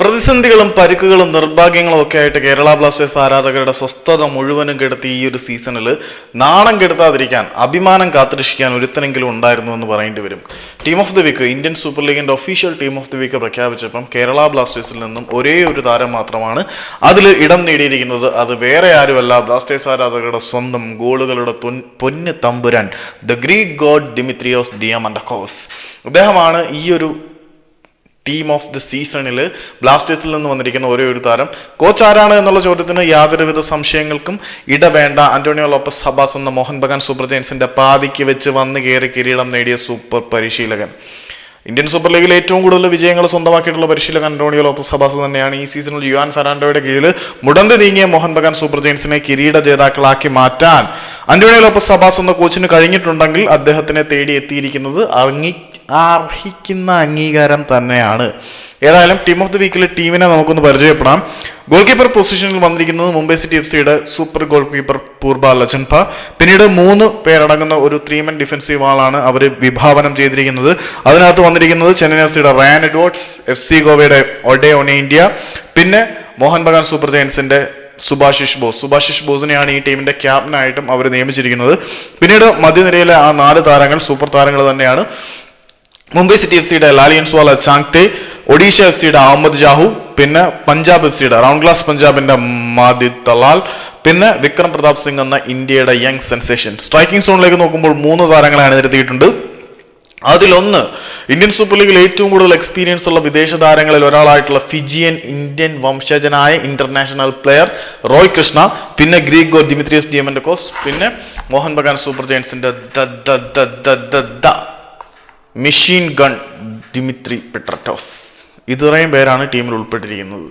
പ്രതിസന്ധികളും പരിക്കുകളും നിർഭാഗ്യങ്ങളും ഒക്കെ ആയിട്ട് കേരള ബ്ലാസ്റ്റേഴ്സ് ആരാധകരുടെ സ്വസ്ഥത മുഴുവനും കെടുത്തി ഈ ഒരു സീസണിൽ നാണം കെടുത്താതിരിക്കാൻ അഭിമാനം കാത്തിരക്ഷിക്കാൻ ഒരുത്തനെങ്കിലും ഉണ്ടായിരുന്നു എന്ന് പറയേണ്ടി വരും. Team of the week Indian super ലീഗിന്റെ official team of the week പ്രഖ്യാപിച്ചപ്പം Kerala ബ്ലാസ്റ്റേഴ്സിൽ നിന്നും ഒരേ ഒരു താരം മാത്രമാണ് അതിൽ ഇടം നേടിയിരിക്കുന്നത്. അത് വേറെ ആരുമല്ല. ബ്ലാസ്റ്റേഴ്സ് ആരാധകരുടെ സ്വന്തം ഗോളുകളുടെ പൊന്ന് തമ്പുരാൻ the Greek god Dimitrios Diamantakos അദ്ദേഹമാണ് ഈ ഒരു ടീം ഓഫ് ദി സീസണിൽ ബ്ലാസ്റ്റേഴ്സിൽ നിന്ന് വന്നിരിക്കുന്ന ഒരേ ഒരു താരം. കോച്ച് ആരാണ് എന്നുള്ള ചോദ്യത്തിന് യാതൊരുവിധ സംശയങ്ങൾക്കും ഇടവേണ്ട. അന്റോണിയോ ലോപ്പസ് ഹബാസ് എന്ന മോഹൻ ബഗാൻ സൂപ്പർ ജയൻസിന്റെ പാതിക്ക് വെച്ച് വന്ന് കയറി കിരീടം നേടിയ സൂപ്പർ പരിശീലകൻ. ഇന്ത്യൻ സൂപ്പർ ലീഗിൽ ഏറ്റവും കൂടുതൽ വിജയങ്ങൾ സ്വന്തമാക്കിയിട്ടുള്ള പരിശീലകൻ അന്റോണിയോ ലോപ്പസ് ഹബാസ് തന്നെയാണ്. ഈ സീസണിൽ യുവാൻ ഫെറാൻഡോയുടെ കീഴിൽ മുടന്ത് നീങ്ങിയ മോഹൻ ബഗാൻ സൂപ്പർ ജയൻസിനെ കിരീട ജേതാക്കളാക്കി മാറ്റാൻ അന്റോണിയോ ലോപ്പസ് അബാസ് എന്ന കോച്ചിന് കഴിഞ്ഞിട്ടുണ്ടെങ്കിൽ അദ്ദേഹത്തിനെ തേടി എത്തിയിരിക്കുന്നത് അംഗീ അർഹിക്കുന്ന അംഗീകാരം തന്നെയാണ്. ഏതായാലും ടീം ഓഫ് ദി വീക്കിൽ ടീമിനെ നമുക്കൊന്ന് പരിചയപ്പെടാം. ഗോൾ കീപ്പർ പൊസിഷനിൽ വന്നിരിക്കുന്നത് മുംബൈ സിറ്റി എഫ് സിയുടെ super goalkeeper Phurba Lachenpa. പിന്നീട് മൂന്ന് പേരടങ്ങുന്ന ഒരു ത്രീ മെൻ ഡിഫൻസീവ് ആളാണ് അവർ വിഭാവനം ചെയ്തിരിക്കുന്നത്. അതിനകത്ത് വന്നിരിക്കുന്നത് ചെന്നൈ എഫ് സിയുടെ റയാൻ എഡ്വേർഡ്സ് എഫ് സി ഗോവയുടെ ഒഡേ ഒനെ ഇന്ത്യ. പിന്നെ മോഹൻ ബഗാൻ സൂപ്പർ ജയൻസിന്റെ സുഭാഷിഷ് ബോസ്. സുഭാഷിഷ് ബോസിനെയാണ് ഈ ടീമിന്റെ ക്യാപ്റ്റനായിട്ടും അവർ നിയമിച്ചിരിക്കുന്നത്. പിന്നീട് മധ്യനിരയിലെ ആ നാല് താരങ്ങൾ സൂപ്പർ താരങ്ങൾ തന്നെയാണ്. മുംബൈ സിറ്റി എഫ് സിയുടെ ലാലിയൻസ്വാല ചാങ്തെ ഒഡീഷ എഫ് സിയുടെ അഹമ്മദ് ജാഹു പിന്നെ പഞ്ചാബ് എഫ് സിയുടെ റൗണ്ട് ഗ്ലാസ് പഞ്ചാബിന്റെ മാദി തലാൽ പിന്നെ വിക്രം പ്രതാപ് സിംഗ് എന്ന ഇന്ത്യയുടെ യങ് സെൻസേഷൻ. സ്ട്രൈക്കിംഗ് സോണിലേക്ക് നോക്കുമ്പോൾ മൂന്ന് താരങ്ങളെ അണിനിരത്തിയിട്ടുണ്ട്. അതിലൊന്ന് ഇന്ത്യൻ സൂപ്പർ ലീഗിൽ ഏറ്റവും കൂടുതൽ എക്സ്പീരിയൻസ് ഉള്ള വിദേശ താരങ്ങളിൽ ഒരാളായിട്ടുള്ള ഫിജിയൻ ഇന്ത്യൻ വംശജനായ ഇന്റർനാഷണൽ പ്ലെയർ റോയ് കൃഷ്ണ പിന്നെ ഗ്രീക്ക് ഗോ ദിമിത്രിയസ് ഡിയമൻഡക്കോസ് പിന്നെ മോഹൻ ബഗാൻ സൂപ്പർ ജയൻസിന്റെ മെഷീൻ ഗൺ ദിമിത്രി പെട്രറ്റോസ് ഇത്രയും പേരാണ് ടീമിൽ ഉൾപ്പെട്ടിരിക്കുന്നത്.